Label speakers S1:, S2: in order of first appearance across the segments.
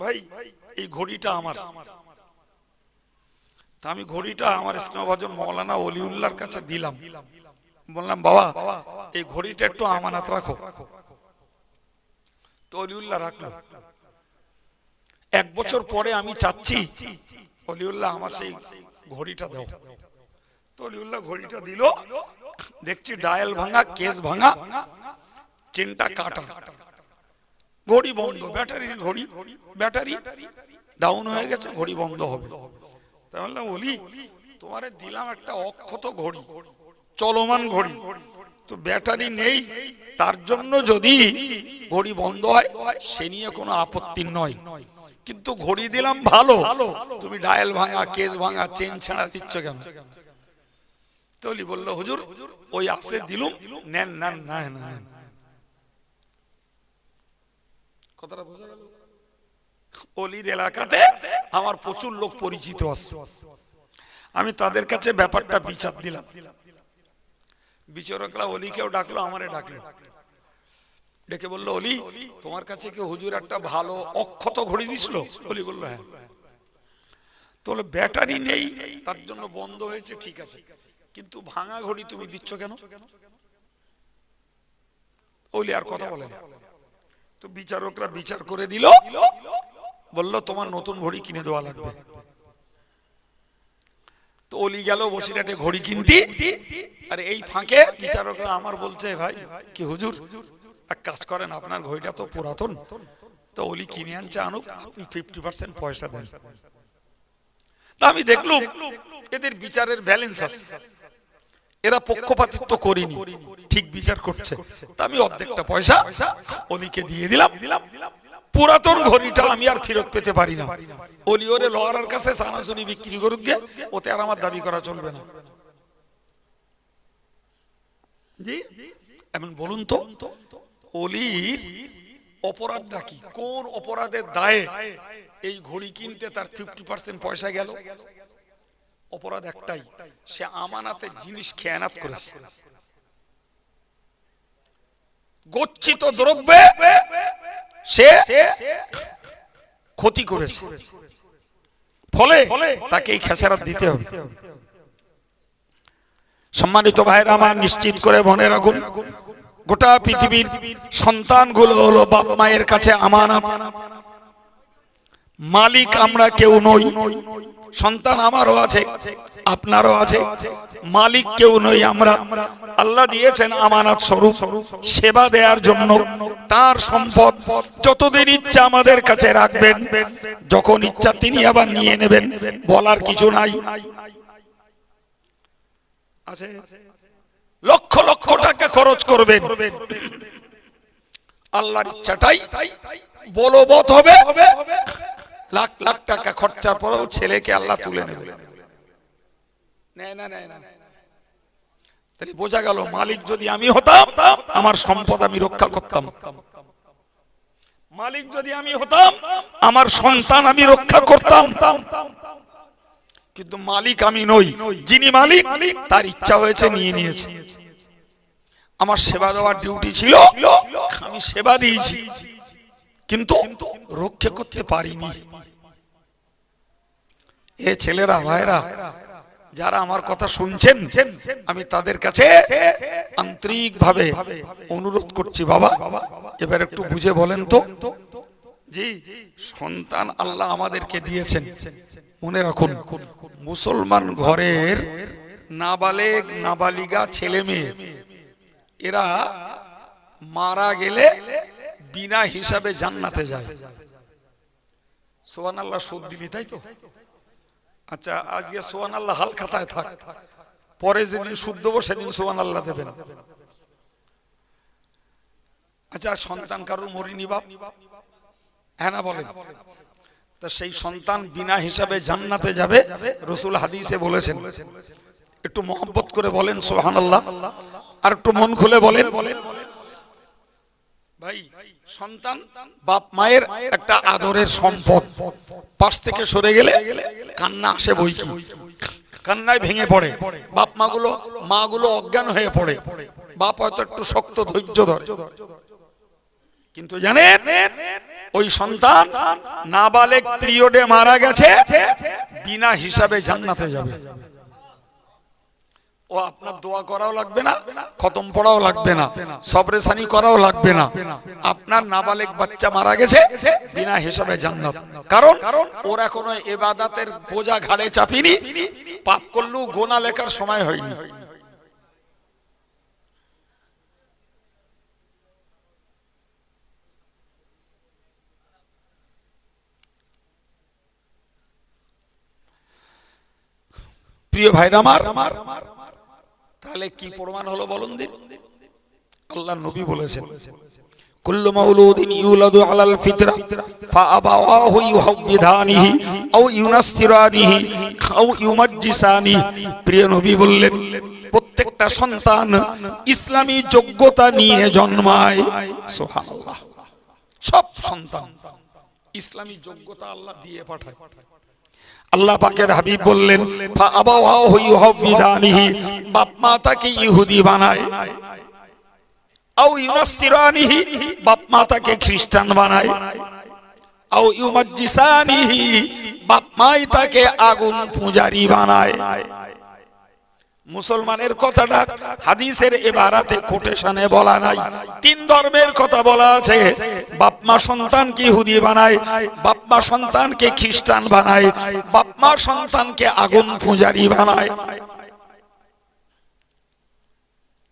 S1: ভাই, এই ঘড়িটা আমার। তা আমি ঘড়িটা আমার স্নেহভাজন মৌলানা অলিউল্লার কাছে দিলাম। বললাম, বাবা, এই ঘড়িটা একটু আমানাত রাখো। তো অলিউল্লাহ রাখল। এক বছর পরে আমি চাচ্ছি, অলিউল্লাহ, আমার সেই ঘড়িটা দাও। তো অলিউল্লাহ ঘড়িটা দিল। দেখছি ডায়াল ভাঙা, কেস ভাঙা, চেনটা কাটা। ঘড়ি বন্ধ ব্যাটারির ঘড়ি, ব্যাটারি ডাউন হয়ে গেছে, ঘড়ি বন্ধ হবে। তাহলে বলি তোমারে দিলাম একটা অক্ষত ঘড়ি, চলমান ঘড়ি। তো ব্যাটারি নেই, তার জন্য যদি ঘড়ি বন্ধ হয়, সে নিয়ে কোনো আপত্তি নয়। কিন্তু ঘড়ি দিলাম ভালো, তুমি ডায়াল ভাঙা কেস ভাঙা চেন ছাড়া দিচ্ছ কেন? তলি বলল, হুজুর, ওই আসে দিলুম, নেন নেন না নেন। কথাটা বোঝা গেল? অলির এলাকাতে আমার প্রচুর লোক পরিচিত আছে। আমি তাদের কাছে ব্যাপারটা বিচার দিলাম। বিচারকরা অলিকেও ডাকলো আমারে ডাকলো। ডেকে বলল অলি তোমার কাছে কি হুজুর একটা ভালো অক্ষত ঘড়ি দিছিল? অলি বলল হ্যাঁ। তো বলল, ব্যাটারি নেই তার জন্য বন্ধ হয়েছে ঠিক আছে। কিন্তু ভাঙা ঘড়ি তুমি দিচ্ছ কেন? অলি আর কথা বলে না। তো বিচারকরা বিচার করে দিল। বলল, তোমার নতুন ঘড়ি কিনে দেওয়া লাগবে। তো অলি গেল, বসিরহাটে ঘড়ি কিনতি। আর এই ফাঁকে বিচারকরা আমার বলছে, ভাই, কি হুজুর? এক কাজ করেন, আপনার ঘড়িটা তো পুরাতন। তো অলি কিনে আনছে, আনুক, আপনি ফিফটি পার্সেন্ট পয়সা দেন। আমি দেখলুম, এদের বিচারের ব্যালেন্স আছে। এরা পক্ষপাতিত্ব করিনি। ঠিক বিচার করছে। তা আমি অর্ধেকটা পয়সা অলিকে দিয়ে দিলাম। পুরাতন ঘড়িটা আমি আর ফেরত পেতে পারি না। অলি ওরে লোহার কাছে সানাসুনি বিক্রি করুক গে ওতে আর আমার দাবি করা চলবে না। জি। এমন বলুন তো অলির অপরাধটা কি? কোন অপরাধের দায়ে এই ঘড়ি কিনতে তার ফিফটি পার্সেন্ট পয়সা গেল? অপরাধ একটাই, সে আমানাতের জিনিস খেয়ানাত করেছে। গচ্ছিত দ্রব্যে সে ক্ষতি করেছে। ফলে তাকে এই খেসারাত দিতে হবে। সম্মানিত ভাইরা আমার নিশ্চিত করে মনে রাখুন, গোটা পৃথিবীর সন্তানগুলো হলো বাপ মায়ের কাছে আমানত। মালিক আমরা কেউ নই। সন্তান আমারও আছে আপনারও আছে। মালিক কেউ নই আমরা। আল্লাহ দিয়েছেন আমানত স্বরূপ সেবা দেওয়ার জন্য তার সম্পদ যতদিন ইচ্ছা আমাদের কাছে রাখবেন যখন ইচ্ছা তিনি আবার নিয়ে নেবেন বলার কিছু নাই। আছে? লক্ষ লক্ষ টাকা খরচ করবেন। আল্লাহর ইচ্ছাটাই বলবৎ হবে। লাখ লাখ টাকা খরচার পরেও ছেলেকে আল্লাহ তুলে নেবে। তাহলে বোঝা গেল, মালিক যদি আমি হতাম, আমার সম্পদ আমি রক্ষা করতাম। মালিক যদি আমি হতাম, আমার সন্তান আমি রক্ষা করতাম। কিন্তু মালিক আমি নই। যিনি মালিক, তার ইচ্ছা হয়েছে নিয়ে নিয়েছে। আমার সেবা দেওয়ার ডিউটি ছিল, আমি সেবা দিয়েছি। কিন্তু রক্ষা করতে পারিনি। এ ছেলেরা ভাইরা যারা আমার কথা শুনছেন, আমি তাদের কাছে আন্তরিক ভাবে অনুরোধ করছি, বাবা, এবার একটু বুঝে বলেন তো। জি, সন্তান আল্লাহ আমাদেরকে দিয়েছেন। মনে রাখুন, মুসলমান ঘরের নাবালেগ, নাবালিগা ছেলে মেয়ে, এরা মারা গেলে বিনা হিসাবে জান্নাতে যায়। সোহান আল্লাহ সুদ তাই তো? আচ্ছা আজকে সোহান আল্লাহ হাল খাতায় থাক। পরে যেদিন দেবো সেদিন সোহান আল্লাহ দেবেন। আচ্ছা সন্তান কারুর মরিনি বাপ? হ্যাঁ না বলেন। তা সেই সন্তান বিনা হিসাবে জান্নাতে যাবে, রসুল হাদিসে বলেছেন। একটু মোহাম্মত করে বলেন সোহান আল্লাহ আর একটু মন খুলে বলেন। সন্তান, বাপ, মায়ের একটা আদরের সম্পদ। পাশ থেকে সরে গেলে কান্না আসে বই কি? কান্নায় ভেঙে পড়ে। বাপ মাগুলো মাগুলো অজ্ঞান হয়ে পড়ে। বাপ হয়তো একটু শক্ত ধৈর্য ধরে কিন্তু জানেন, ওই সন্তান নাবালেক পিরিয়ডে মারা গেছে, বিনা হিসাবে জান্নাতে যাবে। ও আপনার দোয়া করাও লাগবে না, খতম পড়াও লাগবে না সবরেসানি করাও লাগবে না। আপনার নাবালেক বাচ্চা মারা গেছে, বিনা হিসাবে জান্নাত। কারণ ওরা কোনো এবাদাতের বোঝা ঘাড়ে চাপিনি, পাপ করলেও গোনা লেখার সময় হয়নি। প্রিয় ভাইরা আমার তাহলে কি প্রমাণ হলো বলুন দিন? আল্লাহ নবী বলেছেন কুল্লু মাউলুদিন ইউলাদু আলাল ফিতরা ফাআবাওয়াহু ইউহাউবিদানিহি আও ইউনাসসিরানিহি আও ইউমাজ্জিসানিহি। প্রিয় নবী বললেন প্রত্যেকটা সন্তান ইসলামী যোগ্যতা নিয়ে জন্মায়। সুবহানাল্লাহ। সব সন্তান ইসলামী যোগ্যতা আল্লাহ দিয়ে পাঠায়। আল্লাহ পাকের হাবিব বললেন বাপ মা তাকে ইহুদি বানায়। আও ইউনাসসিরানিহি, বাপ মা তাকে খ্রিস্টান বানায়। আও ইউমাজ্জিসানিহি, বাপ মাই তাকে আগুন পূজারি বানায়। মুসলমানের কথাটা হাদিসের এবারাতে কোটেশনে বলা নাই। তিন ধর্মের কথা বলা আছে। বাপমা সন্তানকে ইহুদি বানায়, বাপমা সন্তানকে খ্রিস্টান বানায়, বাপমা সন্তানকে আগুন পূজারি বানায়।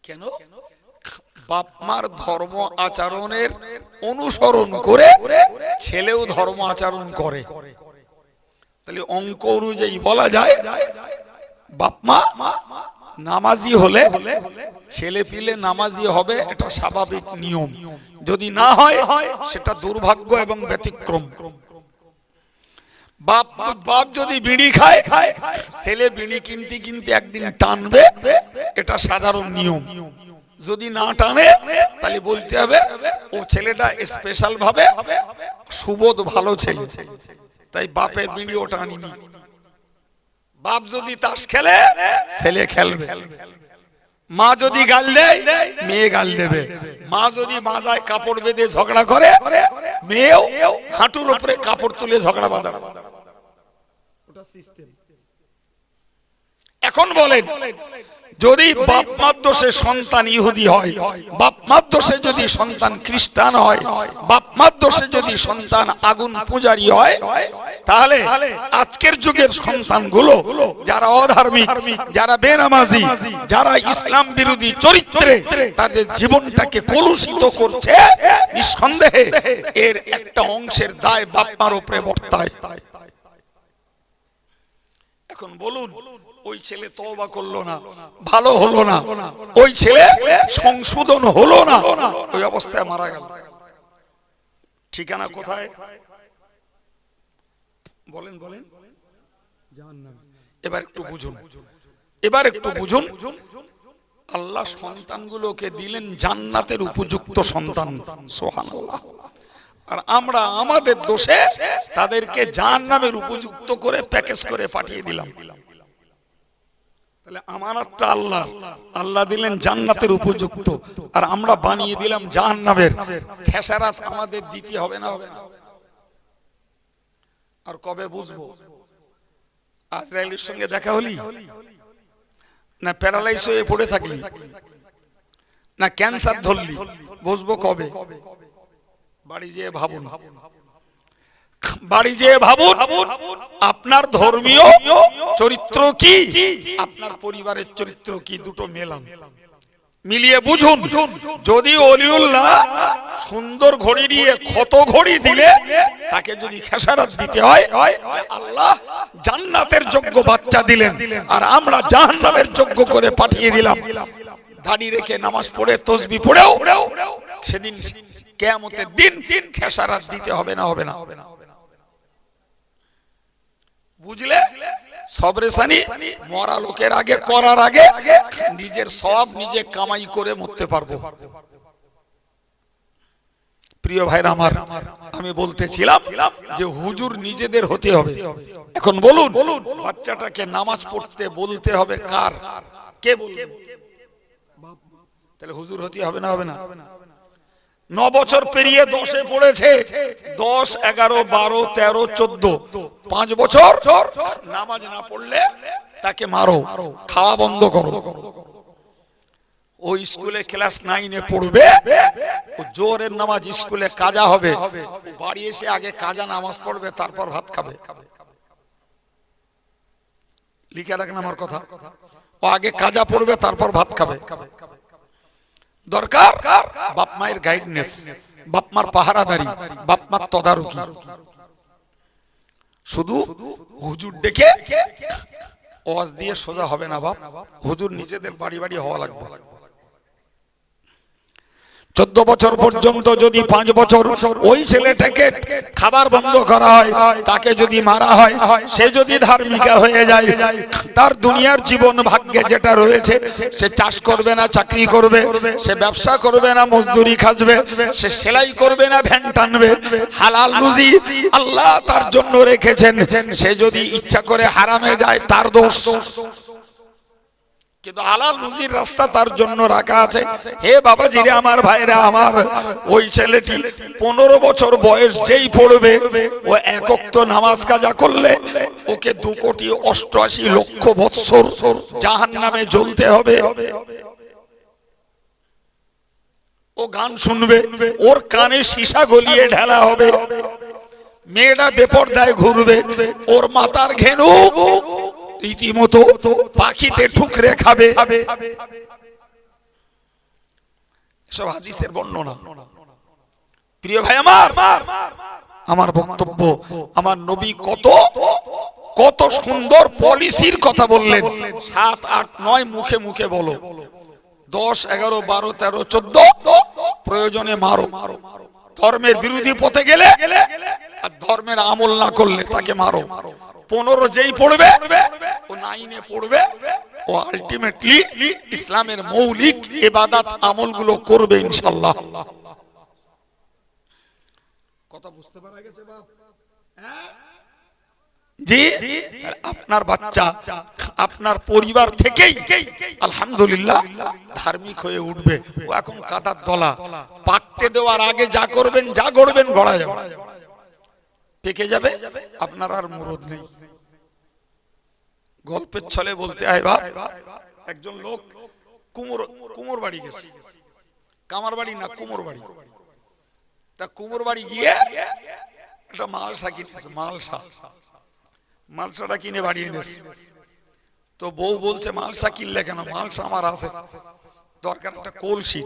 S1: কেন? বাপমার ধর্ম আচরণের অনুসরণ করে ছেলেও ধর্ম আচরণ করে। তাহলে অঙ্ক অনুযায়ী বলা যায় বাপমা নামাজি হলে ছেলে পিলে নামাজি হবে, এটা স্বাভাবিক নিয়ম। যদি না হয়, সেটা দুর্ভাগ্য এবং ব্যতিক্রম। বাপ যদি বিড়ি খায়, ছেলে বিড়ি কিনতে কিনতে একদিন টানবে, এটা সাধারণ নিয়ম। যদি না টানে, তাহলে বলতে হবে, ও ছেলেটা স্পেশাল ভাবে, সুবোধ ভালো ছেলে। তাই বাপের বিড়ি ওটা আনিনি বাপ যদি তাস খেলে ছেলে খেলবে। মা যদি গাল দেয় মেয়ে গাল দেবে। মা যদি মাজায় কাপড় বেঁধে ঝগড়া করে মেয়েও হাঁটুর উপরে কাপড় তুলে ঝগড়া বাঁধা। এখন বলেন যদি বাপ দোষে সন্তান ইহুদি হয় বাপ দোষে যদি সন্তান খ্রিস্টান হয় বাপ দোষে যদি সন্তান আগুন পূজারি হয় তাহলে আজকের যুগের সন্তানগুলো যারা অধার্মিক যারা বেনামাজি যারা ইসলাম বিরোধী চরিত্রে তাদের জীবনটাকে কলুষিত করছে নিঃসন্দেহে এর একটা অংশের দায় বাপ মার উপরে বর্তায়। এখন বলুন ওই ছেলে তওবা করল না, ভালো হলো না, ওই ছেলে সংশোধন হলো না, ওই অবস্থায় মারা গেল। ঠিকানা কোথায়? বলেন বলেন। এবার একটু বুঝুন। এবার একটু বুঝুন। আল্লাহ সন্তানগুলোকে দিলেন জান্নাতের উপযুক্ত সন্তান সোহানাল্লাহ আর আমরা আমাদের দোষে তাদেরকে জাহান নামের উপযুক্ত করে প্যাকেজ করে পাঠিয়ে দিলাম। তাহলে আমানতটা আল্লাহ আল্লাহ দিলেন জান্নাতের উপযুক্ত। আর আমরা বানিয়ে দিলাম জাহান্নামের। খেসারাত আমাদের দিতে হবে না হবে না। আর কবে বুঝব? আজরাইলের সঙ্গে দেখা হলি? না প্যারালাইজ হয়ে পড়ে থাকলি? না ক্যান্সার ধরলি? বুঝব কবে? বাড়ি যেয়ে ভাবুন। বাড়ি যেয়ে ভাবুন, আপনার ধর্মীয় চরিত্র কি? আপনার পরিবারের চরিত্র কি? দুটো মেলান। মিলিয়ে বুঝুন, যদি অলিউল্লাহ সুন্দর ঘড়ি দিয়ে ক্ষত ঘড়ি দিলে তাকে যদি খেসারাত দিতে হয়, আল্লাহ জান্নাতের যোগ্য বাচ্চা দিলেন। আর আমরা জাহান্নামের যোগ্য করে পাঠিয়ে দিলাম। দাড়ি রেখে নামাজ পড়ে, তসবি পড়েও সেদিন কেয়ামতের দিন খেসারাত দিতে হবে না হবে না হবে না। বুঝলে? সবরেসানি মরা লোকের আগে, করার আগে নিজের সব নিজে কামাই করে মরতে পারব। প্রিয় ভাইরা আমার, আমি বলতেছিলাম যে হুজুর নিজেদের হতে হবে। এখন বলুন, বাচ্চাটাকে নামাজ পড়তে বলতে হবে কার? কে বলবে? তাহলে হুজুর হতে হবে না হবে না? ন পেরিয়ে দশে পড়েছে। দশ, এগারো, বারো, তেরো, চোদ্দ। পাঁচ বছর নামাজ না পড়লে তাকে মারো, খাওয়া বন্ধ করো। ও স্কুলে ক্লাস নাইনে পড়বে, ও জোরের নামাজ স্কুলে কাজা হবে। বাড়ি এসে আগে কাজা নামাজ পড়বে, তারপর ভাত খাবে। লিখে রাখেন আমার কথা। ও আগে কাজা পড়বে, তারপর ভাত খাবে। দরকার? বাপ মায়ের গাইডনেস বাপ মার পাহারাদারি, বাপ মার তদারকি। শুধু হুজুর ডেকে ওয়াজ দিয়ে সোজা হবে না বাপ। হুজুর নিজেদের বাড়ি বাড়ি হওয়া লাগবে। চোদ্দ বছর পর্যন্ত যদি পাঁচ বছর ওই ছেলেটাকে খাবার বন্ধ করা হয়, তাকে যদি মারা হয়, সে যদি ধার্মিকা হয়ে যায়, তার দুনিয়ার জীবন ভাগ্যে যেটা রয়েছে, সে চাষ করবে না, চাকরি করবে, সে ব্যবসা করবে না, মজদুরি খাজবে সে সেলাই করবে না, ভ্যান টানবে, হালাল রুজি আল্লাহ তার জন্য রেখেছেন, সে যদি ইচ্ছা করে হারামে যায়, তার দোষ। কিন্তু হালাল রুজির রাস্তা তার জন্য রাখা আছে। হে বাবা জিরে আমার ভাইরা, আমার ওই ছেলেটি পনেরো বছর বয়স যেই পড়বে, ও একক তো নামাজ কাজা করলে ওকে দু কোটি অষ্টআশি লক্ষ বৎসর জাহান নামে জ্বলতে হবে। ও গান শুনবে, ওর কানে সীসা গলিয়ে ঢেলা হবে। মেয়েটা বেপরদায় ঘুরবে, ওর মাতার ঘেনু রীতিমতো পাখিতে ঠুকরে খাবে। সব হাদিসের বর্ণনা। প্রিয় ভাই আমার আমার বক্তব্য, আমার নবী কত কত সুন্দর পলিসির কথা বললেন। সাত, আট, নয় মুখে মুখে বলো। দশ, এগারো, বারো, তেরো, চোদ্দ, প্রয়োজনে মারো। ধর্মের বিরোধী পথে গেলে আর ধর্মের আমল না করলে তাকে মারো। পনেরো যেই পড়বে, ও নাইনে পড়বে, ও আলটিমেটলি ইসলামের মৌলিক এবাদাত আমলগুলো করবে ইনশাল্লাহ কথা বুঝতে পারা গেছে বাপ? জি? আপনার বাচ্চা, আপনার পরিবার থেকেই আলহামদুলিল্লাহ ধার্মিক হয়ে উঠবে। ও এখন কাদার দলা। পাকতে দেওয়ার আগে যা করবেন, যা গড়বেন গড়া যাবে। পেকে যাবে? আপনার আর মুরদ নেই। গল্পের ছলে বলতে হয় বা একজন লোক কুমোর কুমোর বাড়ি গেছে। কামার বাড়ি না কুমোর বাড়ি? তা কুমোর বাড়ি গিয়ে একটা মালসা কিনেছে, মালসা। মালসাটা কিনে বাড়ি এনেছে। তো বউ বলছে, মালসা কিনলে কেন? মালসা আমার আছে। দরকার একটা কলসি।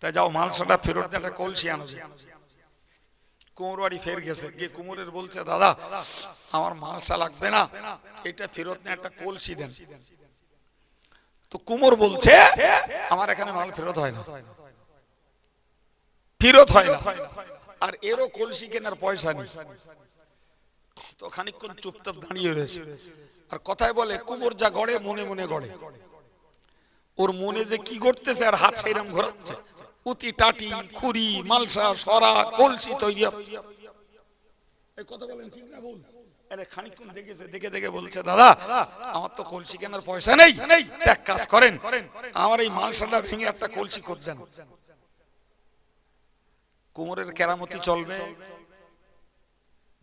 S1: তা যাও, মালসাটা ফেরত একটা কলসি আনো। কুমোর বাড়ি ফের গেছে। গিয়ে কুমোরের বলছে, দাদা, আমার মালসা লাগবে না। এটা ফেরত নিয়ে একটা কলসি দেন। তো কুমোর বলছে, আমার এখানে মাল ফেরত হয় না। ফেরত হয় না। আর এরও কলসি কেনার পয়সা নেই। তো খানিকক্ষণ চুপচাপ দাঁড়িয়ে রয়েছে। আর কথায় বলে, কুমোর যা গড়ে, মনে মনে গড়ে। ওর মনে যে কি করতেছে আর হাত সেইরাম ঘোরাচ্ছে। উতি টাটি খুরি মালসা সরা কলসি তৈরি হচ্ছে। এই কথা বলেন ঠিক না ভুল? আরে খানিকক্ষণ দেখেছে দেখে দেখে বলছে দাদা আমার তো কলসি কেনার পয়সা নেই। এক কাজ করেন আমার এই মালসাটা ভেঙে একটা কলসি কোমরের কেরামতি চলবে।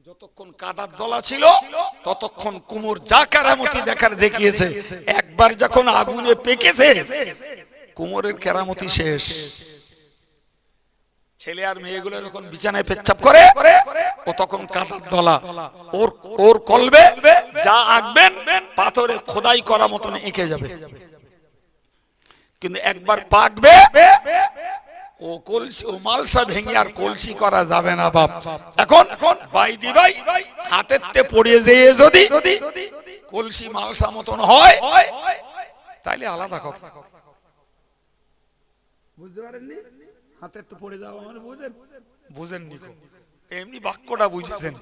S1: যতক্ষণ কাদার দলা ছিল ততক্ষণ কুমোর যা কেরামতি দেখার দেখিয়েছে একবার যখন আগুনে পেকেছে কুমোরের কেরামতি শেষ। ছেলে আর মেয়েগুলো যখন বিছানায় পেচ্ছাপ করে ও তখন কাদার দলা। ওর ওর কলবে যা আঁকবেন পাথরে খোদাই করা মতন এঁকে যাবে। কিন্তু একবার পাকবে ও কলসি ও মালসা ভেঙে আর কলসি করা যাবে না বাপ। এখন বাই দি ভাই হাতের তে পড়ে যেয়ে যদি কলসি মালসা মতন হয়। তাইলে আলাদা কথা। বুঝতে পারেননি? হাতের তো পড়ে যাওয়া মানে বুঝেন? বুঝেননি তো। এমনি বাক্যটা বুঝেছেন।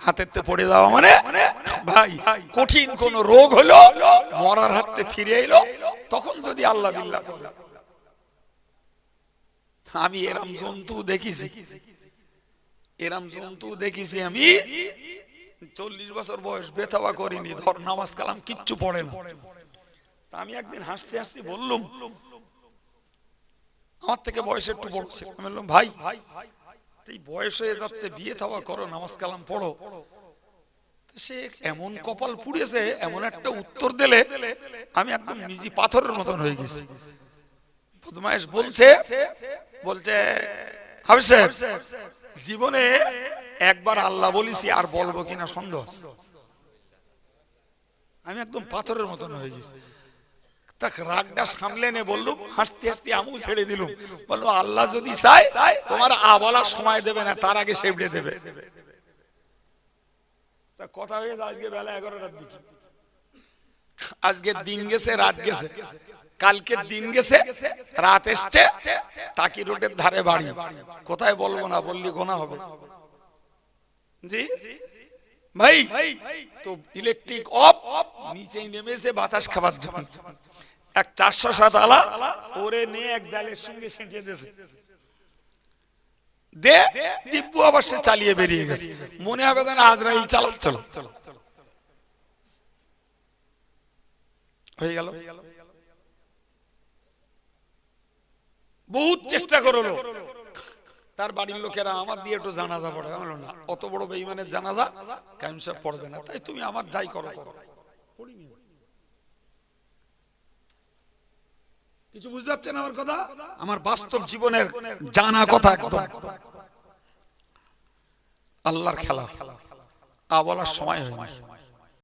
S1: হাতের তে পড়ে যাওয়া মানে? ভাই কঠিন কোন রোগ হলো মরার হাতে ফিরে এলো তখন যদি আল্লাহ বিল্লাহ করে আমি এরাম জন্তু দেখিছি। এরাম জন্তু দেখিছি আমি চল্লিশ বছর বয়স বেথাবা করিনি ধর নামাজ কালাম কিচ্ছু পড়ে না। তা আমি একদিন হাসতে হাসতে বললুম আমার থেকে বয়স একটু বড় ছিল। আমি বললাম, ভাই এই বয়স হয়ে যাচ্ছে, বিয়ে থাওয়া করো, নামাজ কালাম পড়ো। সে এমন কপাল পুড়েছে, এমন একটা উত্তর দিলে আমি একদম নিজে পাথরের মতন হয়ে গেছি। বদমাইশ বলছে বলছে হাবি সাহেব, জীবনে একবার আল্লাহ বলিছি, আর বলব কিনা সন্দেহ আমি একদম পাথরের মতন হয়ে গেছি। তা রাগটা সামলে নে বললুম হাসতে হাসতে আমু ছেড়ে দিলুম। বলল, আল্লাহ যদি চায়, তোমার আ বলার সময় দেবে না, তার আগে সেবড়ে দেবে। তা কথা হয়ে আজকে বেলা এগারোটার দিকে। আজকে দিন গেছে, রাত গেছে। কালকে দিন গেছে, রাত এসছে, তাকি রোডের ধারে বাড়ি। কোথায় বলব না, বললি গোনা হবে। জি? ভাই, তো ইলেকট্রিক অফ নিচে নেমেছে বাতাস খাবার জন্য। এক চারশো সাত আলা ওরে নিয়ে এক ডালের সঙ্গে সেঁটে দিয়েছে। দে দিব্যু আবার সে চালিয়ে বেরিয়ে গেছে। মনে হবে যেন আজরাইল চালাচ্ছিল হয়ে গেল। বহুত চেষ্টা করল। তার বাড়ির লোকেরা আমার দিয়ে একটু জানাজা পড়ে না অত বড় বেইমানের জানাজা কাইম সাহেব পড়বে না। তাই তুমি আমার যাই করো করো। কিছু বুঝতে পারছেন আমার কথা? আমার বাস্তব জীবনের জানা কথা একদম। আল্লাহর খেলা। আ বলার সময় হয়নি।